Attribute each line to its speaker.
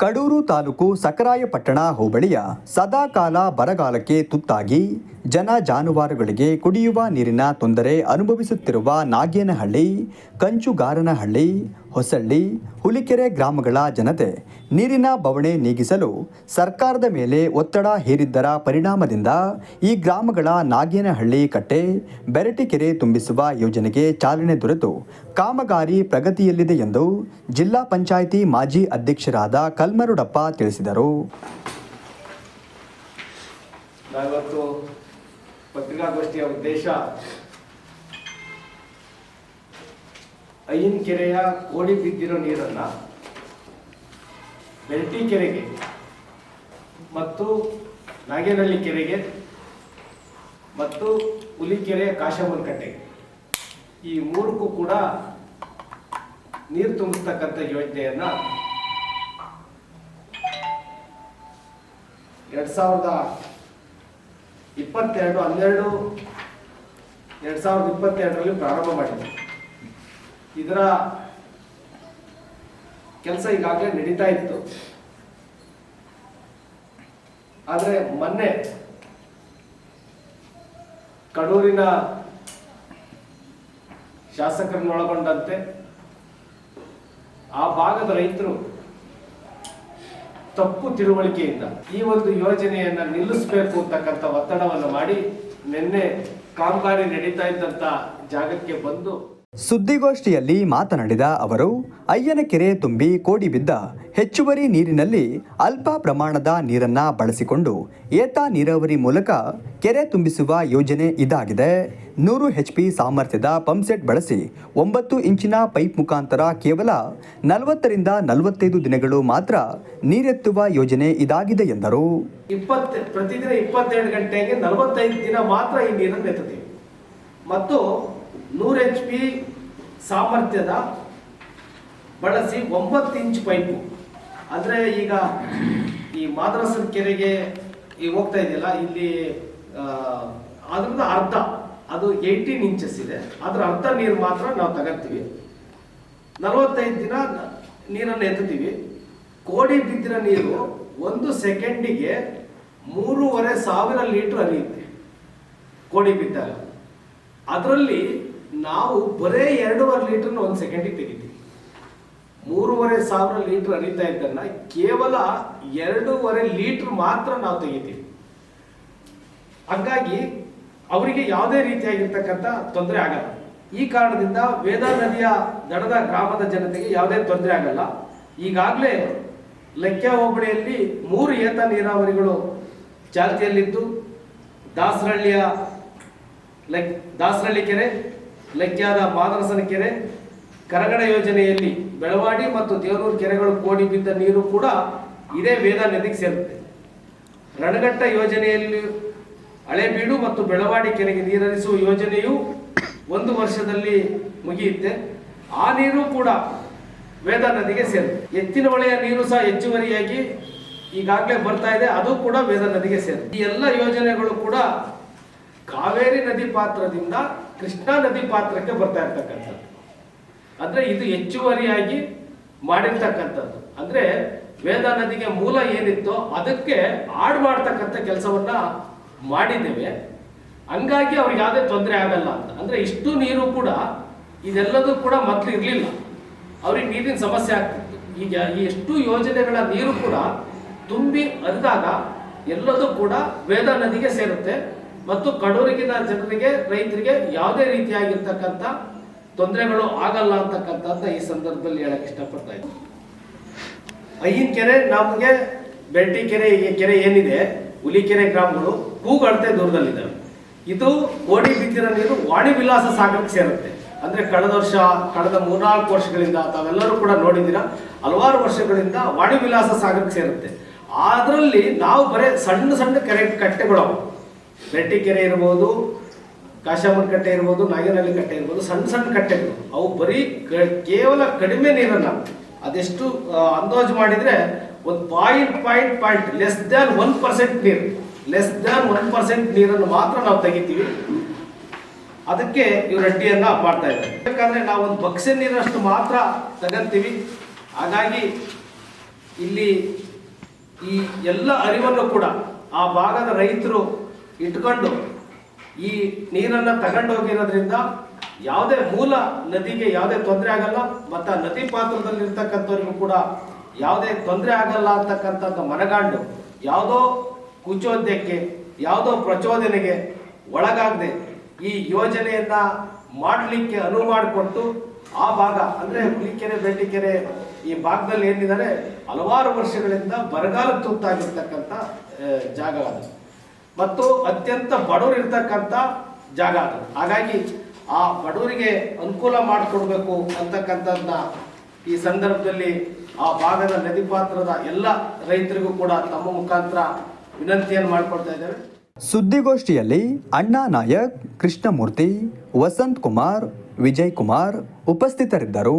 Speaker 1: ಕಡೂರು ತಾಲೂಕು ಸಕರಾಯಪಟ್ಟಣ ಹೋಬಳಿಯ ಸದಾಕಾಲ ಬರಗಾಲಕ್ಕೆ ತುತ್ತಾಗಿ ಜನ ಜಾನುವಾರುಗಳಿಗೆ ಕುಡಿಯುವ ನೀರಿನ ತೊಂದರೆ ಅನುಭವಿಸುತ್ತಿರುವ ನಾಗೇನಹಳ್ಳಿ, ಕಂಚುಗಾರನಹಳ್ಳಿ ಹೊಸಳ್ಳಿ, ಹುಲಿಕೆರೆ ಗ್ರಾಮಗಳ ಜನತೆ ನೀರಿನ ಬವಣೆ ನೀಗಿಸಲು ಸರ್ಕಾರದ ಮೇಲೆ ಒತ್ತಡ ಹೇರಿದ್ದರ ಪರಿಣಾಮದಿಂದ ಈ ಗ್ರಾಮಗಳ ನಾಗೇನಹಳ್ಳಿ ಕಟ್ಟೆ, ಬೆರಟಿಕೆರೆ ತುಂಬಿಸುವ ಯೋಜನೆಗೆ ಚಾಲನೆ ದೊರೆತು. ಕಾಮಗಾರಿ ಪ್ರಗತಿಯಲ್ಲಿದೆ ಎಂದು ಜಿಲ್ಲಾ ಪಂಚಾಯಿತಿ ಮಾಜಿ ಅಧ್ಯಕ್ಷರಾದ ಕಲ್ಮರುಡಪ್ಪ ತಿಳಿಸಿದರು.
Speaker 2: ಪತ್ರಿಕಾಗೋಷ್ಠಿಯ ಉದ್ದೇಶ ಐನ್ ಕೆರೆಯ ಓಡಿ ಬಿದ್ದಿರೋ ನೀರನ್ನ ಬೆಲ್ಟಿ ಕೆರೆಗೆ ಮತ್ತು ನಾಗೇನಹಳ್ಳಿ ಕೆರೆಗೆ ಮತ್ತು ಹುಲಿಕೆರೆಯ ಕಟ್ಟೆಗೆ ಈ ಮೂರಕ್ಕೂ ಕೂಡ ನೀರು ತುಂಬಿಸ್ತಕ್ಕಂಥ ಯೋಜನೆಯನ್ನ ಎರಡ್ ಸಾವಿರದ ಇಪ್ಪತ್ತೆರಡು ಹನ್ನೆರಡು ಎರಡ್ ಸಾವಿರದ ಇಪ್ಪತ್ತೆರಡರಲ್ಲಿ ಪ್ರಾರಂಭ ಮಾಡಿದ್ವಿ ಇದರ ಕೆಲಸ ಈಗಾಗಲೇ ನಡೀತಾ ಇತ್ತು. ಆದರೆ ಮೊನ್ನೆ ಕಡೂರಿನ ಶಾಸಕರನ್ನೊಳಗೊಂಡಂತೆ ಆ ಭಾಗದ ರೈತರು ತಪ್ಪು ತಿಳುವಳಿಕೆಯಿಂದ ಈ ಒಂದು ಯೋಜನೆಯನ್ನ ನಿಲ್ಲಿಸಬೇಕು ಅಂತಕ್ಕಂಥ ಒತ್ತಡವನ್ನು ಮಾಡಿ ನಿನ್ನೆ ಕಾಮಗಾರಿ ನಡೀತಾ ಇದ್ದಂತ ಜಾಗಕ್ಕೆ ಬಂದು
Speaker 1: ಸುದ್ದಿಗೋಷ್ಠಿಯಲ್ಲಿ ಮಾತನಾಡಿದ ಅವರು ಅಯ್ಯನ ಕೆರೆ ತುಂಬಿ ಕೋಡಿ ಬಿದ್ದ ಹೆಚ್ಚುವರಿ ನೀರಿನಲ್ಲಿ ಅಲ್ಪ ಪ್ರಮಾಣದ ನೀರನ್ನ ಬಳಸಿಕೊಂಡು ಏತ ನೀರಾವರಿ ಮೂಲಕ ಕೆರೆ ತುಂಬಿಸುವ ಯೋಜನೆ ಇದಾಗಿದೆ. ನೂರು ಎಚ್ ಪಿ ಸಾಮರ್ಥ್ಯದ ಪಂಪ್ಸೆಟ್ ಬಳಸಿ ಒಂಬತ್ತು ಇಂಚಿನ ಪೈಪ್ ಮುಖಾಂತರ ಕೇವಲ ನಲವತ್ತರಿಂದ ನಲವತ್ತೈದು ದಿನಗಳು ಮಾತ್ರ ನೀರೆತ್ತುವ ಯೋಜನೆ ಇದಾಗಿದೆ ಎಂದರು.
Speaker 2: ಪ್ರತಿದಿನ ಇಪ್ಪತ್ತೆರಡು ಗಂಟೆಗೆ ನಲವತ್ತೈದು ದಿನ ಮಾತ್ರ ಈ ನೀರನ್ನು ಮತ್ತು ನೂರು ಎಚ್ ಪಿ ಸಾಮರ್ಥ್ಯದ ಬಳಸಿ ಒಂಬತ್ತು ಇಂಚ್ ಪೈಪು ಅಂದರೆ ಈಗ ಈ ಮಾದ್ರಸನ ಕೆರೆಗೆ ಈಗ ಹೋಗ್ತಾ ಇದೆಯಲ್ಲ, ಇಲ್ಲಿ ಅದರಿಂದ ಅರ್ಧ, ಅದು ಏಯ್ಟೀನ್ ಇಂಚಸ್ ಇದೆ. ಅದರ ಅರ್ಧ ನೀರು ಮಾತ್ರ ನಾವು ತಗೋತೀವಿ ನಲವತ್ತೈದು ದಿನ ನೀರನ್ನು ಎತ್ತೀವಿ ಕೋಡಿ ಬಿದ್ದಿರೋ ನೀರು ಒಂದು ಸೆಕೆಂಡಿಗೆ ಮೂರುವರೆ ಸಾವಿರ ಲೀಟರ್ ಹರಿಯುತ್ತೆ ಕೋಡಿ ಬಿದ್ದಾಗ. ಅದರಲ್ಲಿ ನಾವು ಬರೇ ಎರಡೂವರೆ ಲೀಟರ್ನ ಒಂದು ಸೆಕೆಂಡಿಗೆ ತೆಗಿತೀವಿ. ಮೂರುವರೆ ಸಾವಿರ ಲೀಟರ್ ಹರಿತಾ ಇದ್ದನ್ನ ಕೇವಲ ಎರಡೂವರೆ ಲೀಟರ್ ಮಾತ್ರ ನಾವು ತೆಗಿತೀವಿ. ಹಾಗಾಗಿ ಅವರಿಗೆ ಯಾವುದೇ ರೀತಿಯಾಗಿರ್ತಕ್ಕಂಥ ತೊಂದರೆ ಆಗಲ್ಲ. ಈ ಕಾರಣದಿಂದ ವೇದಾ ನದಿಯ ದಡದ ಗ್ರಾಮದ ಜನತೆಗೆ ಯಾವುದೇ ತೊಂದರೆ ಆಗಲ್ಲ. ಈಗಾಗಲೇ ಲೆಕ್ಕ ಹೋಬಳಿಯಲ್ಲಿ ಮೂರು ಏತ ನೀರಾವರಿಗಳು ಚಾಲ್ತಿಯಲ್ಲಿದ್ದು ದಾಸರಳ್ಳಿಯ ಲೈಕ್, ದಾಸರಳ್ಳಿ ಕೆರೆ ಲೆಕ್ಯಾದ ಮಾದರಸನ ಕೆರೆ, ಕರಗಡ ಯೋಜನೆಯಲ್ಲಿ ಬೆಳವಾಡಿ ಮತ್ತು ದೇವರೂರು ಕೆರೆಗಳು ಕೋಡಿ ಬಿದ್ದ ನೀರು ಕೂಡ ಇದೇ ವೇದಾ ನದಿಗೆ ಸೇರುತ್ತೆ. ರಣಘಟ್ಟ ಯೋಜನೆಯಲ್ಲಿ ಹಳೆಬೀಡು ಮತ್ತು ಬೆಳವಾಡಿ ಕೆರೆಗೆ ನೀರರಿಸುವ ಯೋಜನೆಯು ಒಂದು ವರ್ಷದಲ್ಲಿ ಮುಗಿಯುತ್ತೆ. ಆ ನೀರು ಕೂಡ ವೇದಾ ನದಿಗೆ ಸೇರುತ್ತೆ. ಎತ್ತಿನ ಹೊಳೆಯ ನೀರು ಸಹ ಹೆಚ್ಚುವರಿಯಾಗಿ ಈಗಾಗಲೇ ಬರ್ತಾ ಇದೆ, ಅದು ಕೂಡ ವೇದ ನದಿಗೆ ಸೇರುತ್ತೆ. ಈ ಎಲ್ಲ ಯೋಜನೆಗಳು ಕೂಡ ಕಾವೇರಿ ನದಿ ಪಾತ್ರದಿಂದ ಕೃಷ್ಣಾ ನದಿ ಪಾತ್ರಕ್ಕೆ ಬರ್ತಾ ಇರ್ತಕ್ಕಂಥದ್ದು. ಅಂದ್ರೆ ಇದು ಹೆಚ್ಚುವರಿಯಾಗಿ ಮಾಡಿರ್ತಕ್ಕಂಥದ್ದು. ಅಂದ್ರೆ ವೇದ ನದಿಗೆ ಮೂಲ ಏನಿತ್ತೋ ಅದಕ್ಕೆ ಆಡ್ ಮಾಡ್ತಕ್ಕಂಥ ಕೆಲಸವನ್ನ ಮಾಡಿದ್ದೇವೆ. ಹಂಗಾಗಿ ಅವ್ರಿಗೆ ಯಾವುದೇ ತೊಂದರೆ ಆಗಲ್ಲ ಅಂತ. ಅಂದ್ರೆ ಇಷ್ಟು ನೀರು ಕೂಡ ಇದೆಲ್ಲದೂ ಕೂಡ ಮೊದಲು ಇರಲಿಲ್ಲ. ಅವ್ರಿಗೆ ನೀರಿನ ಸಮಸ್ಯೆ ಆಗ್ತಿತ್ತು. ಈಗ ಈ ಎಷ್ಟು ಯೋಜನೆಗಳ ನೀರು ಕೂಡ ತುಂಬಿ ಹರಿದಾಗ ಎಲ್ಲದೂ ಕೂಡ ವೇದ ನದಿಗೆ ಸೇರುತ್ತೆ. ಮತ್ತು ಕಡೂರಿಗಿನ ಜನರಿಗೆ, ರೈತರಿಗೆ ಯಾವುದೇ ರೀತಿಯಾಗಿರ್ತಕ್ಕಂಥ ತೊಂದರೆಗಳು ಆಗಲ್ಲ ಅಂತಕ್ಕಂಥದ್ದು ಈ ಸಂದರ್ಭದಲ್ಲಿ ಹೇಳಕ್ ಇಷ್ಟಪಡ್ತಾ ಇದ್ದೀನಿ. ಐನ್ ಕೆರೆ, ನಮಗೆ ಬೆಳ್ಟಿ ಕೆರೆ, ಈ ಕೆರೆ ಏನಿದೆ, ಹುಲಿಕೆರೆ ಗ್ರಾಮಗಳು ಕೂಗಳ್ತೆ ದೂರದಲ್ಲಿದ್ದಾವೆ. ಇದು ಕೋಡಿ ಬಿದ್ದಿರೋ ನೀರು ವಾಣಿ ವಿಲಾಸ ಸಾಗರಕ್ಕೆ ಸೇರುತ್ತೆ. ಅಂದ್ರೆ ಕಳೆದ ವರ್ಷ, ಕಳೆದ ಮೂರ್ನಾಲ್ಕು ವರ್ಷಗಳಿಂದ ತಾವೆಲ್ಲರೂ ಕೂಡ ನೋಡಿದ್ದೀರಾ, ಹಲವಾರು ವರ್ಷಗಳಿಂದ ವಾಣಿ ವಿಲಾಸ ಸಾಗರಕ್ಕೆ ಸೇರುತ್ತೆ. ಅದರಲ್ಲಿ ನಾವು ಬರೇ ಸಣ್ಣ ಸಣ್ಣ ಕೆರೆ ಕಟ್ಟೆಗಳು ಬೆಟ್ಟಿ ಕೆರೆ ಇರ್ಬೋದು ಕಾಶಾಮನ್ ಕಟ್ಟೆ ಇರ್ಬೋದು, ನಾಗೇನಹಳ್ಳಿ ಕಟ್ಟೆ ಇರ್ಬೋದು, ಸಣ್ಣ ಸಣ್ಣ ಕಟ್ಟೆಗಳು ಅವು ಬರೀ ಕೇವಲ ಕಡಿಮೆ ನೀರನ್ನು ಅದೆಷ್ಟು ಅಂದಾಜು ಮಾಡಿದರೆ ಒಂದು point point point less than one percent ನೀರು. ಲೆಸ್ ದ್ಯಾನ್ ಒನ್ ಪರ್ಸೆಂಟ್ ನೀರನ್ನು ಮಾತ್ರ ನಾವು ತೆಗಿತೀವಿ. ಅದಕ್ಕೆ ಇವ್ರು ಅಡ್ಡಿಯನ್ನು ಮಾಡ್ತಾ ಇದ್ದಾರೆ. ಯಾಕಂದರೆ ನಾವು ಒಂದು ಬಕ್ಸೆ ನೀರಷ್ಟು ಮಾತ್ರ ತಗಂತೀವಿ. ಹಾಗಾಗಿ ಇಲ್ಲಿ ಈ ಎಲ್ಲ ಅರಿವನ್ನು ಕೂಡ ಆ ಭಾಗದ ರೈತರು ಇಟ್ಕೊಂಡು ಈ ನೀರನ್ನ ತಗೊಂಡೋಗಿರೋದ್ರಿಂದ ಯಾವುದೇ ಮೂಲ ನದಿಗೆ ಯಾವುದೇ ತೊಂದರೆ ಆಗಲ್ಲ, ಮತ್ತು ಆ ನದಿ ಪಾತ್ರದಲ್ಲಿರ್ತಕ್ಕಂಥವ್ರಿಗೂ ಕೂಡ ಯಾವುದೇ ತೊಂದರೆ ಆಗಲ್ಲ ಅಂತಕ್ಕಂಥದ್ದು ಮನಗಾಂಡು. ಯಾವುದೋ ಕುಚೋದ್ಯಕ್ಕೆ, ಯಾವುದೋ ಪ್ರಚೋದನೆಗೆ ಒಳಗಾಗದೆ ಈ ಯೋಜನೆಯನ್ನ ಮಾಡಲಿಕ್ಕೆ ಅನುವು ಮಾಡಿಕೊಟ್ಟು ಆ ಭಾಗ, ಅಂದ್ರೆ ಹುಲಿಕೆರೆ, ಬೇಟಿಕೆರೆ ಈ ಭಾಗದಲ್ಲಿ ಏನಿದ್ದಾರೆ, ಹಲವಾರು ವರ್ಷಗಳಿಂದ ಬರಗಾಲ ತುತ್ತಾಗಿರ್ತಕ್ಕಂಥ ಜಾಗ ಮತ್ತು ಅತ್ಯಂತ ಬಡವರು ಇರ್ತಕ್ಕಂತ ಜಾಗ ಅದು. ಹಾಗಾಗಿ ಆ ಬಡವರಿಗೆ ಅನುಕೂಲ ಮಾಡಿಕೊಡ್ಬೇಕು ಅಂತಕ್ಕಂಥದ್ದನ್ನ ಈ ಸಂದರ್ಭದಲ್ಲಿ ಆ ಭಾಗದ ನದಿ ಪಾತ್ರದ ಎಲ್ಲ ರೈತರಿಗೂ ಕೂಡ ತಮ್ಮ ಮುಖಾಂತರ ವಿನಂತಿಯನ್ನು ಮಾಡಿಕೊಡ್ತಾ ಇದ್ದೇವೆ.
Speaker 1: ಸುದ್ದಿಗೋಷ್ಠಿಯಲ್ಲಿ ಅಣ್ಣಾ ನಾಯಕ್, ಕೃಷ್ಣಮೂರ್ತಿ, ವಸಂತ್ ಕುಮಾರ್, ವಿಜಯ್ ಕುಮಾರ್ ಉಪಸ್ಥಿತರಿದ್ದರು.